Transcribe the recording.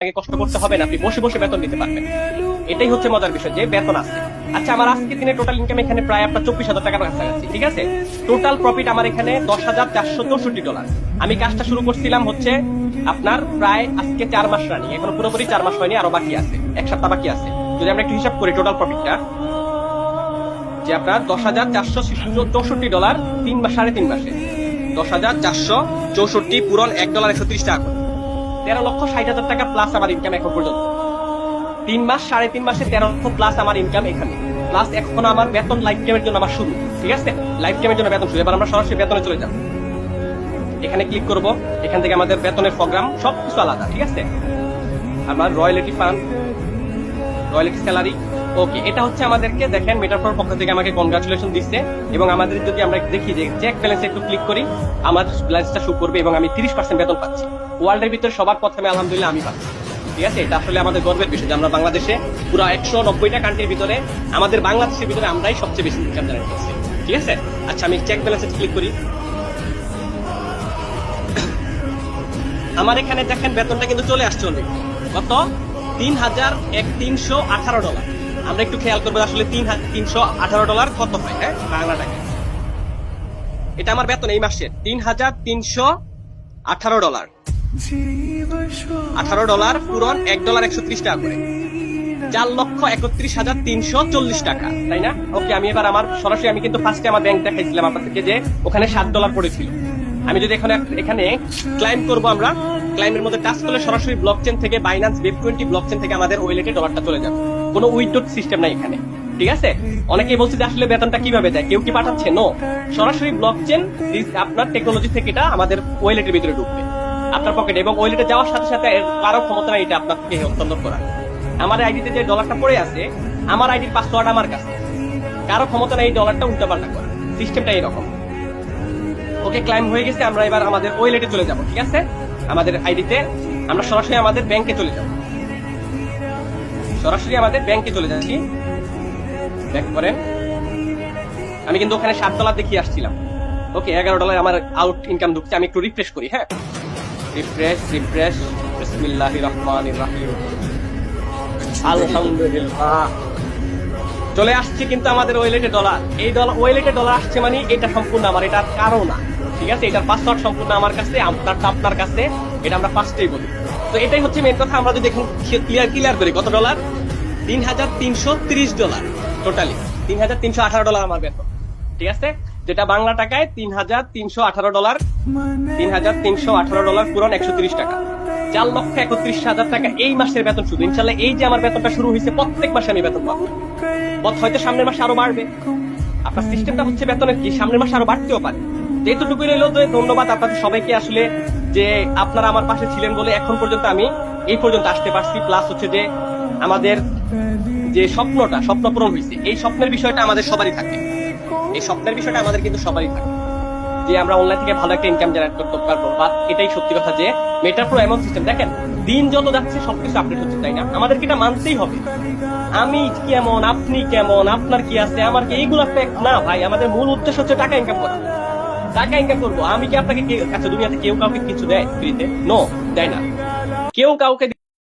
আপনাকে কষ্ট করতে হবে না, আপনি বসে বসে বেতন দিতে পারবেন। এটাই হচ্ছে মজার বিষয়, যে বেতন আছে। আচ্ছা আমার আজকে দিনে টোটাল ইনকাম এখানে প্রায় আপনার চব্বিশ হাজার টাকার কাছাকাছি, ঠিক আছে? টোটাল প্রফিট আমার এখানে দশ হাজার চারশো চৌষট্টি ডলার আমি কাজটা শুরু করছিলাম হচ্ছে আপনার প্রায় আজকে চার মাস রানিং এখন পুরোপুরি চার মাস হয়নি, আরও বাকি আছে, এক সপ্তাহ বাকি আছে। যদি আমরা একটু হিসাব করি টোটাল প্রফিটটা যে আপনার দশ হাজার চারশো চৌষট্টি ডলার তিন মাস সাড়ে তিন মাসে। দশ হাজার চারশো চৌষট্টি পূরণ এক ডলার একশো ত্রিশ টাকা তেরো লক্ষ ষাট হাজার টাকা প্লাস আমার ইনকাম এখন পর্যন্ত। তিন মাস, সাড়ে তিন মাসে তেরো লক্ষ প্লাস আমার ইনকাম এখানে। প্লাস এখন আমার বেতন লাইফ টাইমের জন্য আমার শুরু, ঠিক আছে? লাইফ টাইমের জন্য বেতন শুরু। এবার আমরা সরাসরি বেতনে চলে যাব। এখানে ক্লিক করব, এখান থেকে আমাদের বেতনের প্রোগ্রাম সব কিছু আলাদা, ঠিক আছে? আমার royalty fund royalty salary okay এটা হচ্ছে আমাদেরকে, দেখেন মেটাফোর পক্ষ থেকে আমাকে কনগ্রাচুলেশন দিচ্ছে এবং আমাদের যদি আমরা দেখি যে চেক ব্যালেন্স একটু ক্লিক করি, আমার ব্যালেন্সটা শো করবে এবং আমি তিরিশ পার্সেন্ট বেতন পাচ্ছি। ওয়ার্ল্ডের ভিতরে সবার প্রথমে আলহামদুলিল্লাহ আমি পাচ্ছি। ঠিক আছে? এটা আসলে আমাদের গর্বের বিষয় যে আমরা বাংলাদেশে পুরো একশো নব্বইটা কান্ট্রির ভিতরে, আমাদের বাংলাদেশের ভিতরে আমরাই সবচেয়ে বেশি ইনকাম জেনারেট করছি। ঠিক আছে? আচ্ছা আমি চেক ব্যালেন্সে ক্লিক করি। আমার এখানে দেখেন, বেতনটা কিন্তু চলে আসছে অলরেডি কত? তিন হাজার এক তিনশো আঠারো ডলার। আমরা একটু খেয়াল করব আসলে তিন তিনশো আঠারো ডলার কত হয় হ্যাঁ? বাংলা টাকা। এটা আমার বেতন এই মাসের তিন হাজার তিনশো আঠারো ডলার। আঠারো ডলার পূরণ এক ডলার একশো ত্রিশ টাকা করে চার লক্ষ একত্রিশ হাজার তিনশো চল্লিশ টাকা, তাই না? ওকে, আমি এবার আমার সরাসরি আমি কিন্তু ফার্স্টে আমার ব্যাংক দেখাইছিলাম আপনাদেরকে যে ওখানে সাত ডলার পড়েছিল। আমি যদি এখানে এখানে ক্লাইম করব আমরা ক্লাইমের মধ্যে টাচ করলে সরাসরি ব্লকচেন থেকে বাইন্যান্স ওয়েব টোয়েন্টি ব্লকচেন থেকে আমাদের ওয়েলেটে ডলারটা চলে যাবে। কোনো উইথড্রট সিস্টেম নাই এখানে। ঠিক আছে? অনেকেই বলছে যে আসলে বেতনটা কীভাবে দেয়? কেউ কি পাঠাচ্ছে? নো সরাসরি ব্লকচেন আপনার টেকনোলজি থেকে এটা আমাদের ওয়েলেটের ভিতরে ঢুকবে। আপনার পকেটে এবং ওয়েলেটে যাওয়ার সাথে সাথে কারও ক্ষমতা নাই এটা আপনার থেকে হস্তান্তর করা আমার আইডিতে যে ডলারটা পড়ে আছে, আমার আইডির পাসওয়ার্ড আমার কাছে। কারও ক্ষমতা নাই এই ডলারটা উল্টাপাল্টা করা। সিস্টেমটা এরকম। ওকে ক্লাইম হয়ে গেছে। আমরা এবার আমাদের ওয়েলেটে চলে যাব। ঠিক আছে? আমাদের আইডিতে আমরা সরাসরি আমাদের ব্যাংকে চলে যাব। সরাসরি আমাদের ব্যাংকে চলে যাচ্ছি। ব্যাক করেন। আমি কিন্তু ওখানে সাত ডলার দেখিয়ে আসছিলাম। ওকে, এগারো ডলার আমার আউট ইনকাম ঢুকছে, আমি একটু রিফ্রেশ করি হ্যাঁ? রিফ্রেশ রিফ্রেশ বিসমিল্লাহির রহমানির রহিম। আলহামদুলিল্লাহ। চলে আসছে কিন্তু আমাদের ওয়েলেটে ডলার এই ডলার ওয়েলেটে ডলার আসছে মানে এটা সম্পূর্ণ আমার, এটা কারণ না। ঠিক আছে? এটার পাসওয়ার্ড সম্পূর্ণ আমার কাছে, আপনারটা আপনার কাছে, এটা আমরা ফার্স্টেই বলি। তো এটাই হচ্ছে মেন কথা, আমরা যদি দেখুন ক্লিয়ার ক্লিয়ার করি, কত ডলার তিন হাজার তিনশো তিরিশ ডলার টোটালি তিন হাজার তিনশো আঠারো ডলার আমার বেতন। ঠিক আছে? যেটা বাংলা টাকায় তিন হাজার তিনশো আঠারো ডলার তিন হাজার তিনশো আঠারো ডলার পুরন একশো তিরিশ টাকা। চার লক্ষ একত্রিশ হাজার টাকা এই মাসের বেতন শুধু। ইনশাল্লাহ এই যে আমার বেতনটা শুরু হয়েছে, প্রত্যেক মাসে আমি বেতন পাবো। হয়তো সামনের মাসে আরও বাড়বে। আপনার সিস্টেমটা হচ্ছে বেতনের কি? সামনের মাসে আরও বাড়তেও পারে। যেহেতুটুকু রইল যে ধন্যবাদ আপনাদের সবাইকে আসলে যে আপনারা আমার পাশে ছিলেন বলে এখন পর্যন্ত আমি এই পর্যন্ত আসতে পারছি। প্লাস হচ্ছে যে আমাদের যে স্বপ্নটা, স্বপ্ন পূরণ হয়েছে, এই স্বপ্নের বিষয়টা আমাদের সবারই থাকে। এই স্বপ্নের বিষয়টা আমাদের কিন্তু সবারই থাকে। যে আমরা অনলাইন থেকে ভালো একটা ইনকাম জেনারেট করতে পারব, বা এটাই সত্যি কথা যে মেটা প্রো এমন সিস্টেম দেখেন, দিন যত যাচ্ছে সবকিছু আপডেট হচ্ছে, তাই না? আমাদেরকে এটা মানতেই হবে। আমি কেমন, আপনি কেমন, আপনার কি আছে, আমার কি, এইগুলো না, ভাই। আমাদের মূল উদ্দেশ্য হচ্ছে টাকা ইনকাম করা। টাকা ইনকাম করব, আমি কি আপনাকে আচ্ছা দুনিয়াতে কেউ কাউকে কিছু দেয় ফ্রিতে? নো দেয় না। কেউ কাউকে